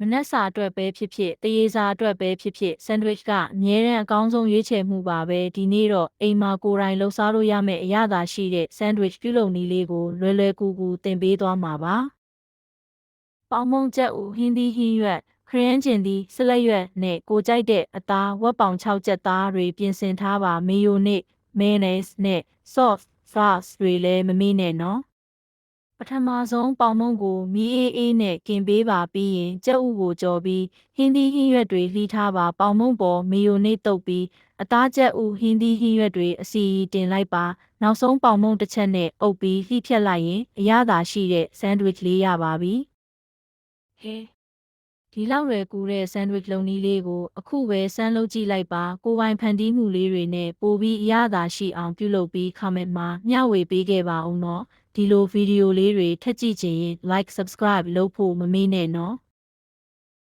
မနက်စာအတွက်ပဲဖြစ်ဖြစ်တရေစာအတွက်ပဲဖြစ်ဖြစ်ဆန်ဒဝစ်ကအမြဲတမ်းအကောင်းဆုံးရွေးချယ်မှုပါပဲဒီနေ့တော့အိမ်မှာကိုယ်တိုင်လှူစားလို့ရမယ့်အရသာရှိတဲ့ဆန်ဒဝစ်ပြုလုပ်နည်းလေးကိုလွယ်လွယ်ကူကူသင်ပေးသွားမှာပါပေါင်မုံချက်ဦးဟင်းသီးဟင်းရွက်ခရမ်းကျင်သီးဆလက်ရွက်နဲ့ကိုကြိုက်တဲ့အသားဝက်ပေါင်6ချက်သားတွေပြင်ဆင်ထားပါမေယိုနစ်မင်းနေစ်နဲ့ sauce sauce တွေလည်းမမေ့နဲ့နော် ပထမဆုံးပေါင်မုံကိုမီးအေးအေးနဲ့กินပေးပါပြီးရင်ကြက်ဥကိုကြော်ပြီးဟင်းသီးဟင်းရွက်တွေလှီးထားပါပေါင်မုံပေါ်မီယိုနစ်တုပ်ပြီးအသားကြက်ဥဟင်းသီးဟင်းရွက်တွေအစီအီတင်လိုက်ပါနောက်ဆုံးပေါင်မုံတစ်ချက်နဲ့အုပ်ပြီးလှီးဖြတ်လိုက်ရင်အရသာရှိတဲ့ဆန်ဒဝစ်လေးရပါပြီဟဲ ဒီလောက်ရွယ်ကူတဲ့ဆန်ဒဝစ်လုံးနီးလေးကိုအခုပဲစမ်းလုပ်ကြည့်လိုက်ပါကိုယ်ပိုင်ဖန်တီးမှုလေးတွေနဲ့ပိုပြီးအရသာရှိအောင်ပြုလုပ်ပြီး comment မှာမျှဝေပေးခဲ့ပါဦးနော်ဒီလိုဗီဒီယိုလေးတွေထပ်ကြည့်ချင်ရင် like subscribe လုပ်ဖို့မမေ့နဲ့နော်